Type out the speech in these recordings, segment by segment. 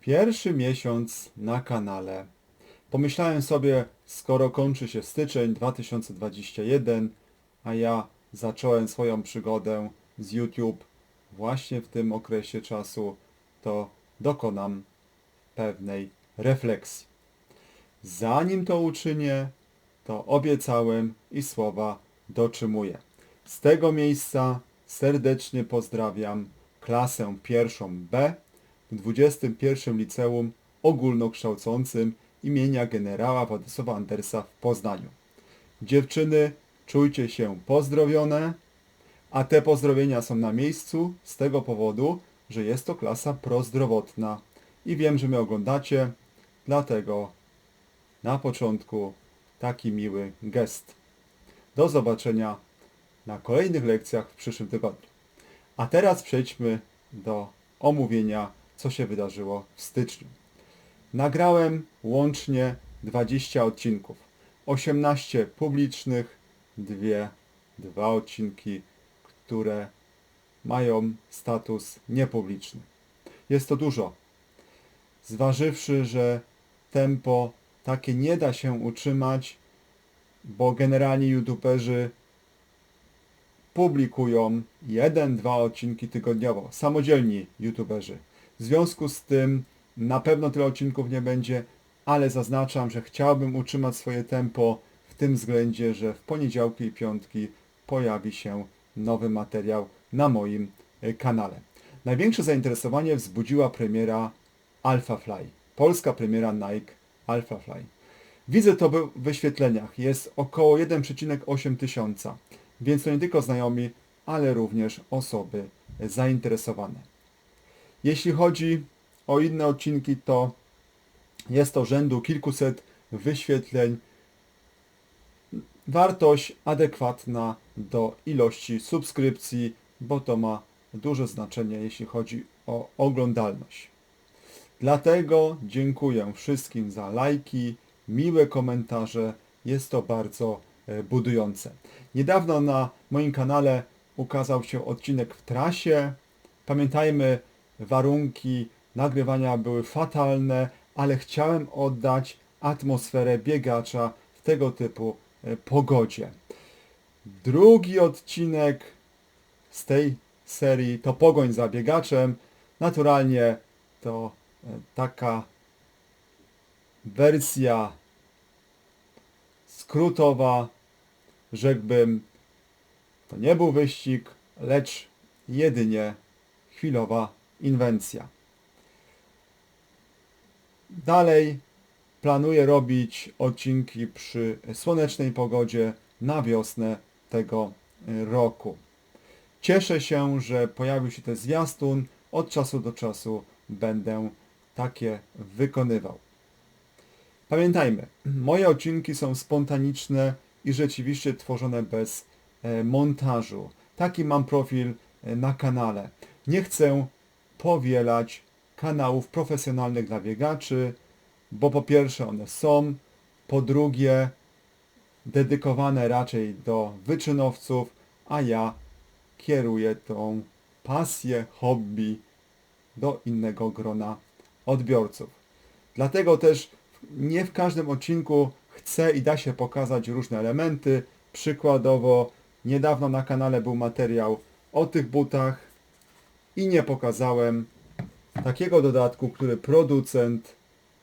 Pierwszy miesiąc na kanale. Pomyślałem sobie, skoro kończy się styczeń 2021, a ja zacząłem swoją przygodę z YouTube właśnie w tym okresie czasu, to dokonam pewnej refleksji. Zanim to uczynię, to obiecałem i słowa dotrzymuję. Z tego miejsca serdecznie pozdrawiam klasę pierwszą B w 21 Liceum Ogólnokształcącym imienia generała Władysława Andersa w Poznaniu. Dziewczyny, czujcie się pozdrowione, a te pozdrowienia są na miejscu z tego powodu, że jest to klasa prozdrowotna i wiem, że mnie oglądacie, dlatego na początku taki miły gest. Do zobaczenia na kolejnych lekcjach w przyszłym tygodniu. A teraz przejdźmy do omówienia, co się wydarzyło w styczniu. Nagrałem łącznie 20 odcinków. 18 publicznych, dwie, dwa odcinki, które mają status niepubliczny. Jest to dużo. Zważywszy, że tempo takie nie da się utrzymać, bo generalnie youtuberzy publikują jeden, dwa odcinki tygodniowo. Samodzielni youtuberzy. W związku z tym na pewno tyle odcinków nie będzie, ale zaznaczam, że chciałbym utrzymać swoje tempo w tym względzie, że w poniedziałki i piątki pojawi się nowy materiał na moim e, kanale. Największe zainteresowanie wzbudziła premiera Alpha Fly. Polska premiera Nike Alpha Fly. Widzę to w wyświetleniach. Jest około 1,8 tysiąca. Więc to nie tylko znajomi, ale również osoby zainteresowane. Jeśli chodzi o inne odcinki, to jest to rzędu kilkuset wyświetleń. Wartość adekwatna do ilości subskrypcji, bo to ma duże znaczenie, jeśli chodzi o oglądalność. Dlatego dziękuję wszystkim za lajki, miłe komentarze. Jest to bardzo e, budujące. Niedawno na moim kanale ukazał się odcinek w trasie. Pamiętajmy, warunki nagrywania były fatalne, ale chciałem oddać atmosferę biegacza w tego typu e, pogodzie. Drugi odcinek z tej serii to Pogoń za biegaczem. Naturalnie to e, taka wersja skrótowa, rzekłbym, to nie był wyścig, lecz jedynie chwilowa inwencja. Dalej planuję robić odcinki przy słonecznej pogodzie na wiosnę tego roku. Cieszę się, że pojawił się ten zwiastun. Od czasu do czasu będę takie wykonywał. Pamiętajmy, moje odcinki są spontaniczne i rzeczywiście tworzone bez e, montażu. Taki mam profil e, na kanale. Nie chcę powielać kanałów profesjonalnych dla biegaczy, bo po pierwsze one są, po drugie dedykowane raczej do wyczynowców, a ja kieruję tą pasję, hobby do innego grona odbiorców. Dlatego też nie w każdym odcinku chce i da się pokazać różne elementy. Przykładowo niedawno na kanale był materiał o tych butach i nie pokazałem takiego dodatku, który producent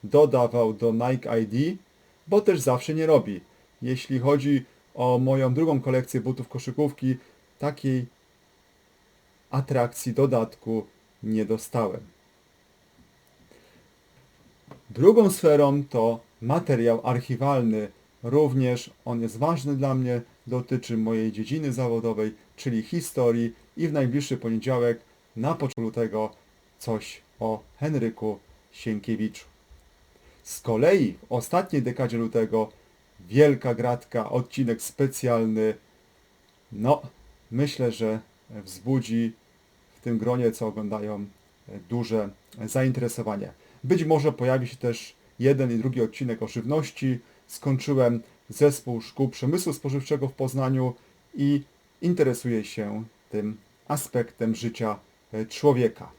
dodawał do Nike ID, bo też zawsze nie robi. Jeśli chodzi o moją drugą kolekcję butów koszykówki, takiej atrakcji dodatku nie dostałem. Drugą sferą to materiał archiwalny. Również on jest ważny dla mnie, dotyczy mojej dziedziny zawodowej, czyli historii i w najbliższy poniedziałek na początku lutego coś o Henryku Sienkiewiczu. Z kolei w ostatniej dekadzie lutego wielka gratka, odcinek specjalny. No, myślę, że wzbudzi w tym gronie, co oglądają, duże zainteresowanie. Być może pojawi się też jeden i drugi odcinek o żywności. Skończyłem zespół szkół przemysłu spożywczego w Poznaniu i interesuję się tym aspektem życia człowieka.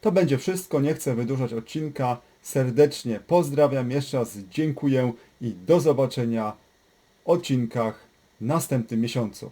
To będzie wszystko, nie chcę wydłużać odcinka. Serdecznie pozdrawiam, jeszcze raz dziękuję i do zobaczenia w odcinkach w następnym miesiącu.